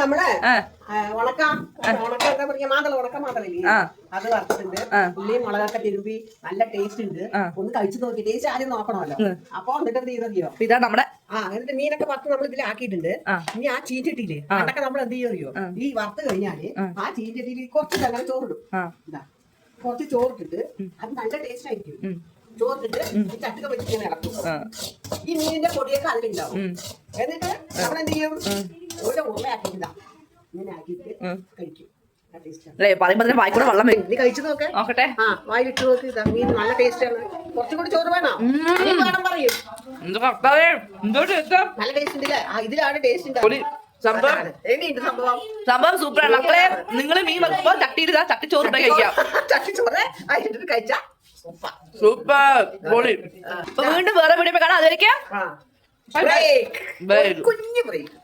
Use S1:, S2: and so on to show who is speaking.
S1: നമ്മൾ ഉണക്ക. ഉണക്ക എന്താ പറയാ? മാതള ഉണക്ക മാതളില്ലേ
S2: ആ.
S1: അത് വറുത്തിട്ടുണ്ട്.
S2: ആ.
S1: ഉള്ളിയും മുളകൊക്കെ തിരുമ്പി നല്ല ടേസ്റ്റ് ഉണ്ട്. ഒന്ന് കഴിച്ചു നോക്കി. ടേസ്റ്റ് ആദ്യം നോക്കണമല്ലോ. അപ്പൊ എന്നിട്ട് എന്ത്
S2: ഇതാ നമ്മുടെ
S1: ആ എന്നിട്ട് മീനൊക്കെ വറുത്ത് നമ്മൾ ഇതിൽ ആക്കിയിട്ടുണ്ട്. ഇനി ആ ചീഞ്ചട്ടിയില്ലേ? അതൊക്കെ നമ്മൾ എന്ത് ചെയ്യോ ഈ വറുത്ത് കഴിഞ്ഞാൽ ആ. ചീഞ്ചട്ടിയിൽ കുറച്ച് തന്നെ ചോറിടും. കുറച്ച് ചോറിട്ടിട്ട് അത് നല്ല ടേസ്റ്റ് ആയിരിക്കും. ഈ ചട്ടുക വെച്ചിട്ട് ഇളക്കും. ഈ മീനിന്റെ പൊടിയൊക്കെ അതിലുണ്ടാവും. എന്നിട്ട് നമ്മൾ എന്ത് ചെയ്യും?
S2: അല്ലേ പറയുമ്പോ തന്നെ വായിക്കൂടെ വെള്ളം വരും.
S1: നീ കഴിച്ചു നോക്ക്.
S2: നോക്കട്ടെ.
S1: ആ വായിലിട്ട് നോക്ക് ഇതാ. മീൻ നല്ല ടേസ്റ്റ് ആണ്. കുറച്ചും കൂടി ചോറ് വേണോ? പറയും.
S2: എന്ത് കർത്താവേ? എന്തോ ടേസ്റ്റ്
S1: നല്ല ടേസ്റ്റ് ഉണ്ടല്ലേ? ഇതിലാണ് ടേസ്റ്റ്
S2: പൊടി. സംഭവം.
S1: സൂപ്പർ സംഭവം.
S2: സൂപ്പറാണ്. മക്കളെ നിങ്ങൾ മീൻ വെക്കുമ്പോ ചട്ടിയിട്ട് ചട്ടി ചോറ് കഴിക്കാം.
S1: ചട്ടിച്ചോറ് അതിട്ട് കഴിച്ചാ സൂപ്പർ.
S2: പൊളി വീണ്ടും വേറെ വീഡിയോ കാണാം. അതുവരയ്ക്കാം.
S1: കുഞ്ഞു ബ്രേക്ക്